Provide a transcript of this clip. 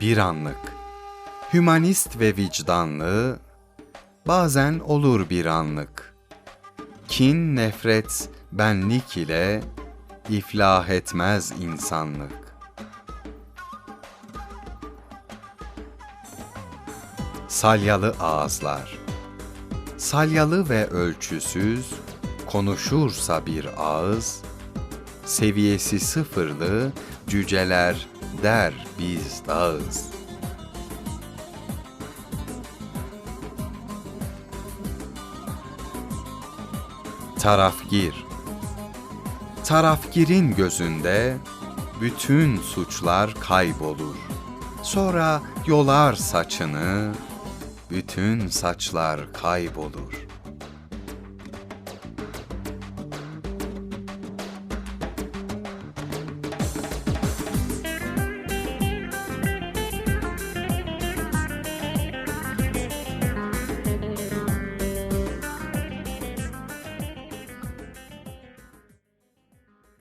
bir anlık. Hümanist ve vicdanlı, bazen olur bir anlık. Kin, nefret, benlik ile iflah etmez insanlık. Salyalı ağızlar Salyalı ve ölçüsüz, konuşursa bir ağız, seviyesi sıfırlı cüceler der biz dağız. Tarafgir Tarafgirin gözünde bütün suçlar kaybolur. Sonra yolar saçını, bütün saçlar kaybolur.